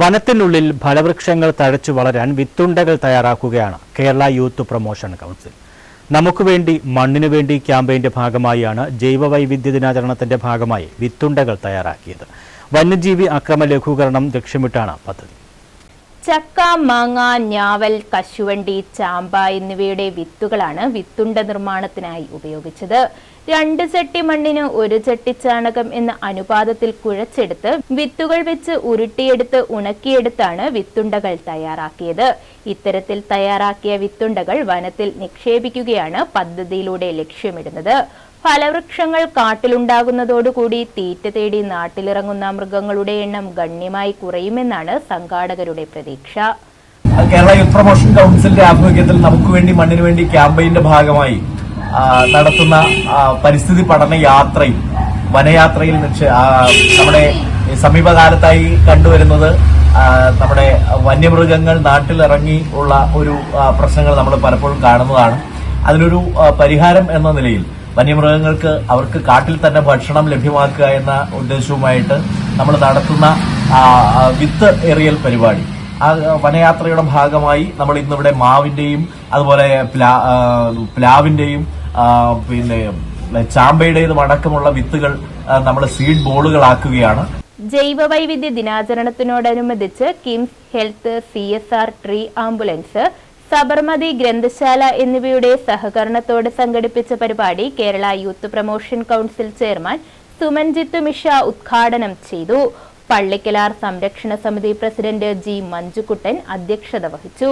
വനത്തിനുള്ളിൽ ഫലവൃക്ഷങ്ങൾ തഴച്ചു വളരാൻ വിത്തുണ്ടകൾ തയ്യാറാക്കുകയാണ് കേരള യൂത്ത് പ്രൊമോഷൻ കൗൺസിൽ. നമുക്ക് വേണ്ടി മണ്ണിനു വേണ്ടി ക്യാമ്പയിന്റെ ഭാഗമായാണ് ജൈവ വൈവിധ്യ ദിനാചരണത്തിന്റെ ഭാഗമായി വിത്തുണ്ടകൾ തയ്യാറാക്കിയത്. വന്യജീവി അക്രമ ലഘൂകരണം ലക്ഷ്യമിട്ടാണ് പദ്ധതി. ചക്ക മാങ്ങ ഞാവൽ കശുവണ്ടി ചാമ്പ എന്നിവയുടെ വിത്തുകളാണ് വിത്തുണ്ട നിർമ്മാണത്തിനായി ഉപയോഗിച്ചത്. രണ്ട് ചട്ടി മണ്ണിന് ഒരു ചട്ടി ചാണകം എന്ന അനുപാതത്തിൽ കുഴച്ചെടുത്ത് വിത്തുകൾ വെച്ച് ഉരുട്ടിയെടുത്ത് ഉണക്കിയെടുത്താണ് വിത്തുണ്ടകൾ തയ്യാറാക്കിയത്. ഇത്തരത്തിൽ തയ്യാറാക്കിയ വിത്തുണ്ടകൾ വനത്തിൽ നിക്ഷേപിക്കുകയാണ് പദ്ധതിയിലൂടെ ലക്ഷ്യമിടുന്നത്. ഫലവൃക്ഷങ്ങൾ കാട്ടിലുണ്ടാകുന്നതോടുകൂടി തീറ്റ തേടി നാട്ടിലിറങ്ങുന്ന മൃഗങ്ങളുടെ എണ്ണം ഗണ്യമായി കുറയുമെന്നാണ് സംഘാടകരുടെ പ്രതീക്ഷ. കേരള യൂത്ത് പ്രൊമോഷൻ കൗൺസിലിന്റെ ആഭിമുഖ്യത്തിൽ നമുക്ക് വേണ്ടി മണ്ണിന് വേണ്ടി ക്യാമ്പയിന്റെ ഭാഗമായി നടത്തുന്ന പരിസ്ഥിതി പഠന യാത്രയും വനയാത്രയിൽ നമ്മുടെ സമീപകാലത്തായി കണ്ടുവരുന്നത് നമ്മുടെ വന്യമൃഗങ്ങൾ നാട്ടിലിറങ്ങി ഉള്ള ഒരു പ്രശ്നങ്ങൾ നമ്മൾ പലപ്പോഴും കാണുന്നതാണ്. അതിനൊരു പരിഹാരം എന്ന നിലയിൽ വന്യമൃഗങ്ങൾക്ക് അവർക്ക് കാട്ടിൽ തന്നെ ഭക്ഷണം ലഭ്യമാക്കുക എന്ന ഉദ്ദേശവുമായിട്ട് നമ്മൾ നടത്തുന്ന വിത്ത് എറിയൽ പരിപാടി. ആ വനയാത്രയുടെ ഭാഗമായി നമ്മൾ ഇന്നിവിടെ മാവിന്റെയും അതുപോലെ പ്ലാ- പ്ലാവിന്റെയും പിന്നെ ചാമ്പയുടേതും അടക്കമുള്ള വിത്തുകൾ നമ്മൾ സീഡ് ബോളുകളാക്കുകയാണ്. ജൈവ വൈവിധ്യ ദിനാചരണത്തിനോടനുബന്ധിച്ച് KIMS health C S R tree ambulance Sabarmati ഗ്രന്ഥശാല എന്നിവയുടെ സഹകരണത്തോടെ സംഘടിപ്പിച്ച പരിപാടി Kerala youth promotion council chairman Sumanjith Misha ഉദ്ഘാടനം ചെയ്തു. പള്ളിക്കലാർ സംരക്ഷണ സമിതി പ്രസിഡന്റ് ജി മഞ്ജുക്കുട്ടൻ അധ്യക്ഷത വഹിച്ചു.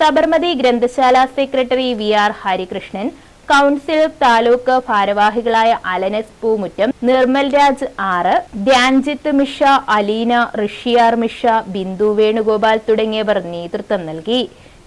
സബർമതി ഗ്രന്ഥശാല secretary V R Harikrishnan council taluk ഭാരവാഹികളായ അലനസ് പൂമുറ്റം നിർമ്മൽ രാജ് ആറ് ധ്യാൻജിത്ത് മിഷ അലീന ഋഷിയാർ മിഷ ബിന്ദു വേണുഗോപാൽ തുടങ്ങിയവർ നേതൃത്വം നൽകി.